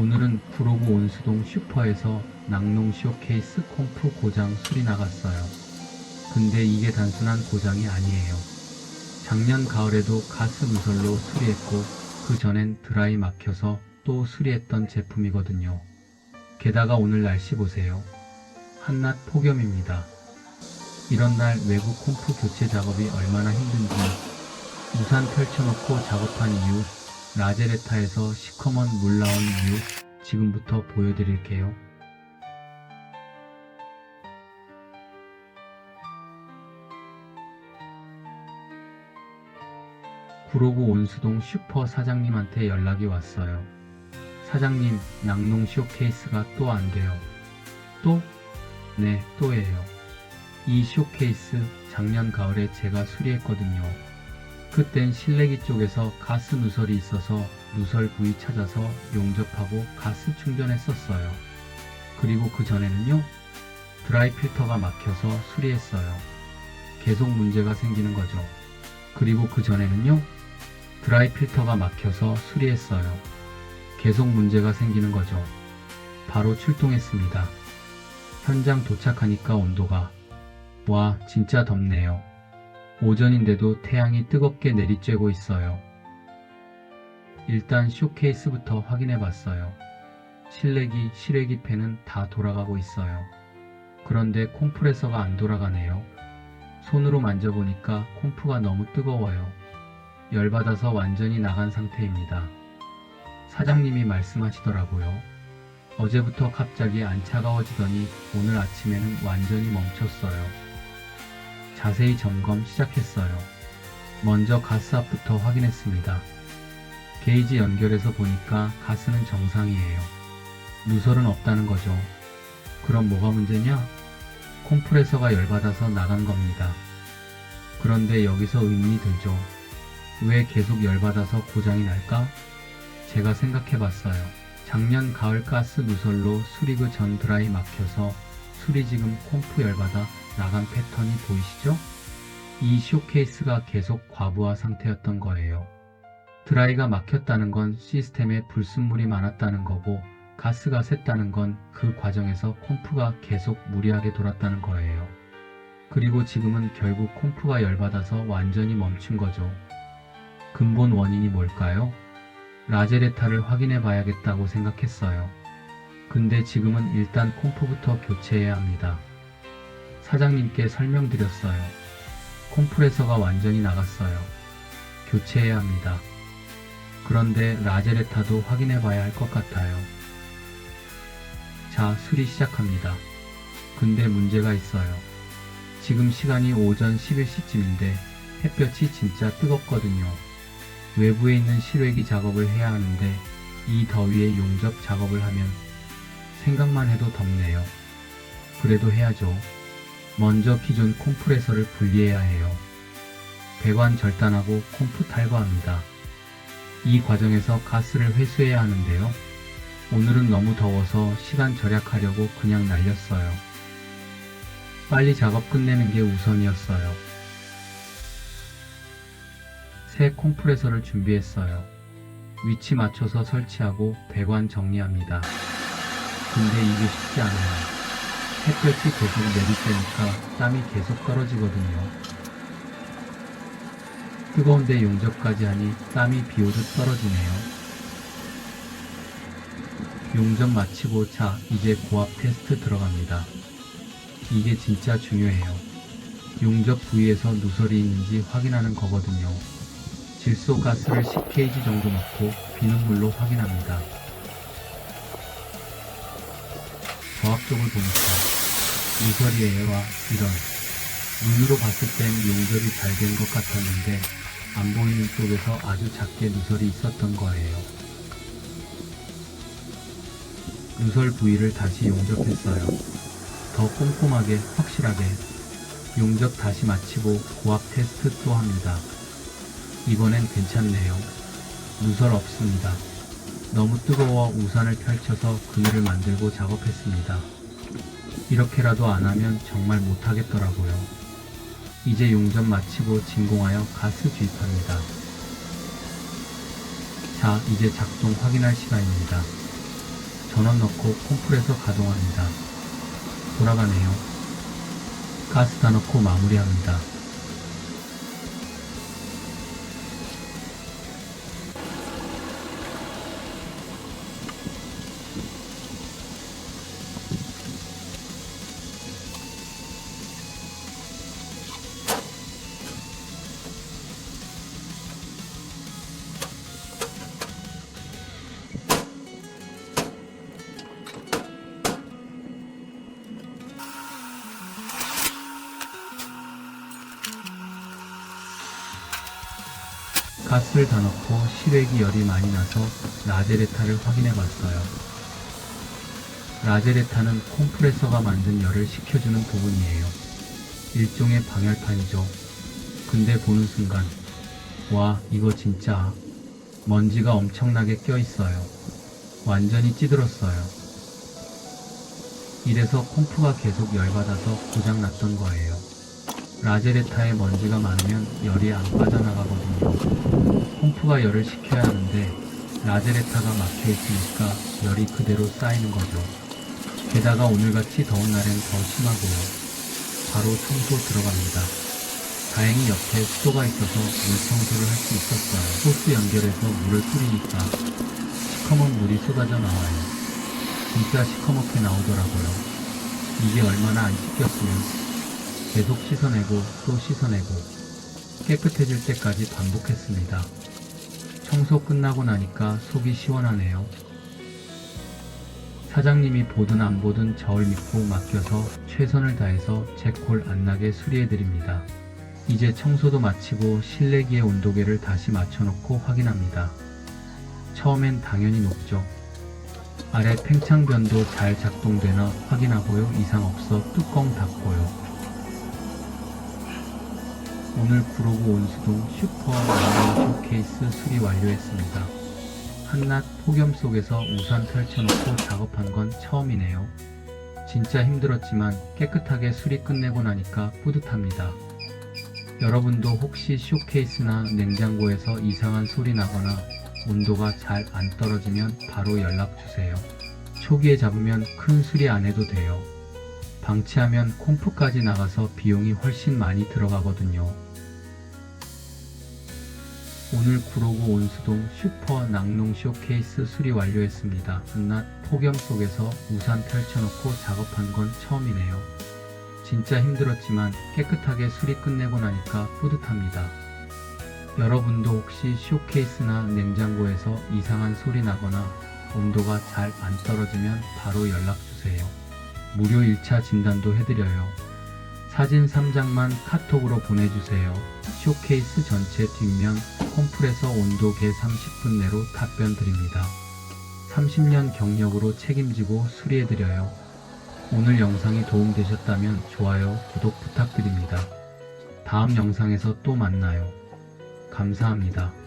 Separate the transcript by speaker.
Speaker 1: 오늘은 구로구 온수동 슈퍼에서 낙농 쇼케이스 콤프 고장 수리 나갔어요. 근데 이게 단순한 고장이 아니에요. 작년 가을에도 가스 누설로 수리했고 그 전엔 드라이 막혀서 또 수리했던 제품이거든요. 게다가 오늘 날씨 보세요. 한낮 폭염입니다. 이런 날 외부 콤프 교체 작업이 얼마나 힘든지 우산 펼쳐놓고 작업한 이유 라제레타에서 시커먼 물 나온 이유 지금부터 보여드릴게요. 구로구 온수동 슈퍼 사장님한테 연락이 왔어요. 사장님, 낙농 쇼케이스가 또 안 돼요. 또? 네, 또예요. 이 쇼케이스 작년 가을에 제가 수리했거든요. 그땐 실내기 쪽에서 가스 누설이 있어서 누설 부위 찾아서 용접하고 가스 충전했었어요. 그리고 그 전에는요, 드라이 필터가 막혀서 수리했어요. 계속 문제가 생기는 거죠. 그리고 그 전에는요, 드라이 필터가 막혀서 수리했어요. 계속 문제가 생기는 거죠. 바로 출동했습니다. 현장 도착하니까 온도가, 와, 진짜 덥네요. 오전인데도 태양이 뜨겁게 내리쬐고 있어요. 일단 쇼케이스부터 확인해 봤어요. 실내기, 실외기 팬은 다 돌아가고 있어요. 그런데 콤프레서가 안 돌아가네요. 손으로 만져보니까 콤프가 너무 뜨거워요. 열받아서 완전히 나간 상태입니다. 사장님이 말씀하시더라고요. 어제부터 갑자기 안 차가워지더니 오늘 아침에는 완전히 멈췄어요. 자세히 점검 시작했어요. 먼저 가스 앞부터 확인했습니다. 게이지 연결해서 보니까 가스는 정상이에요. 누설은 없다는 거죠. 그럼 뭐가 문제냐? 콤프레서가 열받아서 나간 겁니다. 그런데 여기서 의문이 들죠. 왜 계속 열받아서 고장이 날까? 제가 생각해 봤어요. 작년 가을 가스 누설로 수리그 전 드라이 막혀서 수리 지금 콤프 열받아 나간 패턴이 보이시죠? 이 쇼케이스가 계속 과부하 상태였던 거예요. 드라이가 막혔다는 건 시스템에 불순물이 많았다는 거고 가스가 샜다는 건 그 과정에서 콤프가 계속 무리하게 돌았다는 거예요. 그리고 지금은 결국 콤프가 열받아서 완전히 멈춘 거죠. 근본 원인이 뭘까요? 라제레타를 확인해 봐야겠다고 생각했어요. 근데 지금은 일단 콤프부터 교체해야 합니다. 사장님께 설명드렸어요. 콤프레서가 완전히 나갔어요. 교체해야 합니다. 그런데 라제레타도 확인해 봐야 할 것 같아요. 자, 수리 시작합니다. 근데 문제가 있어요. 지금 시간이 오전 11시쯤인데 햇볕이 진짜 뜨겁거든요. 외부에 있는 실외기 작업을 해야 하는데 이 더위에 용접 작업을 하면 생각만 해도 덥네요. 그래도 해야죠. 먼저 기존 콤프레서를 분리해야 해요. 배관 절단하고 콤프 탈거합니다. 이 과정에서 가스를 회수해야 하는데요. 오늘은 너무 더워서 시간 절약하려고 그냥 날렸어요. 빨리 작업 끝내는 게 우선이었어요. 새 콤프레서를 준비했어요. 위치 맞춰서 설치하고 배관 정리합니다. 근데 이게 쉽지 않아요. 햇볕이 계속 내리쬐니까 땀이 계속 떨어지거든요. 뜨거운데 용접까지 하니 땀이 비오듯 떨어지네요. 용접 마치고 자, 이제 고압 테스트 들어갑니다. 이게 진짜 중요해요. 용접 부위에서 누설이 있는지 확인하는 거거든요. 질소 가스를 10kg 정도 넣고 비눗물로 확인합니다. 저압쪽을 보니까 누설이에요. 와, 이런. 눈으로 봤을 땐 용접이 잘 된 것 같았는데 안 보이는 쪽에서 아주 작게 누설이 있었던 거예요. 누설 부위를 다시 용접했어요. 더 꼼꼼하게 확실하게 용접 다시 마치고 고압 테스트 또 합니다. 이번엔 괜찮네요. 누설 없습니다. 너무 뜨거워 우산을 펼쳐서 그늘을 만들고 작업했습니다. 이렇게라도 안 하면 정말 못하겠더라고요. 이제 용접 마치고 진공하여 가스 주입합니다. 자, 이제 작동 확인할 시간입니다. 전원 넣고 콤프레서 가동합니다. 돌아가네요. 가스 다 넣고 마무리합니다. 가스를 다 넣고 실외기 열이 많이 나서 라제레타를 확인해 봤어요. 라제레타는 콤프레서가 만든 열을 식혀주는 부분이에요. 일종의 방열판이죠. 근데 보는 순간, 와, 이거 진짜 먼지가 엄청나게 껴 있어요. 완전히 찌들었어요. 이래서 콤프가 계속 열받아서 고장났던 거예요. 라제레타에 먼지가 많으면 열이 안 빠져나가거든요. pom프가 열을 식혀야 하는데 라제레타가 막혀 있으니까 열이 그대로 쌓이는 거죠. 게다가 오늘같이 더운 날엔 더 심하고요. 바로 청소 들어갑니다. 다행히 옆에 수도가 있어서 물 청소를 할 수 있었어요. 호스 연결해서 물을 뿌리니까 시커먼 물이 쏟아져 나와요. 진짜 시커멓게 나오더라고요. 이게 얼마나 안 씻겼으면 계속 씻어내고 또 씻어내고 깨끗해질 때까지 반복했습니다. 청소 끝나고 나니까 속이 시원하네요. 사장님이 보든 안 보든 저를 믿고 맡겨서 최선을 다해서 제 콜 안 나게 수리해드립니다. 이제 청소도 마치고 실내기의 온도계를 다시 맞춰놓고 확인합니다. 처음엔 당연히 높죠. 아래 팽창변도 잘 작동되나 확인하고요. 이상 없어 뚜껑 닫고요. 오늘 구로구 온수동 슈퍼 라면 쇼케이스 수리 완료했습니다. 한낮 폭염 속에서 우산 펼쳐놓고 작업한 건 처음이네요. 진짜 힘들었지만 깨끗하게 수리 끝내고 나니까 뿌듯합니다. 여러분도 혹시 쇼케이스나 냉장고에서 이상한 소리 나거나 온도가 잘 안 떨어지면 바로 연락 주세요. 초기에 잡으면 큰 수리 안 해도 돼요. 방치하면 콤프까지 나가서 비용이 훨씬 많이 들어가거든요. 오늘 구로구 온수동 슈퍼 낙농 쇼케이스 수리 완료했습니다. 한낮 폭염 속에서 우산 펼쳐놓고 작업한 건 처음이네요. 진짜 힘들었지만 깨끗하게 수리 끝내고 나니까 뿌듯합니다. 여러분도 혹시 쇼케이스나 냉장고에서 이상한 소리 나거나 온도가 잘 안 떨어지면 바로 연락주세요. 무료 1차 진단도 해드려요. 사진 3장만 카톡으로 보내주세요. 쇼케이스 전체 뒷면 컴프레서 온도계 30분 내로 답변 드립니다. 30년 경력으로 책임지고 수리해드려요. 오늘 영상이 도움되셨다면 좋아요, 구독 부탁드립니다. 다음 영상에서 또 만나요. 감사합니다.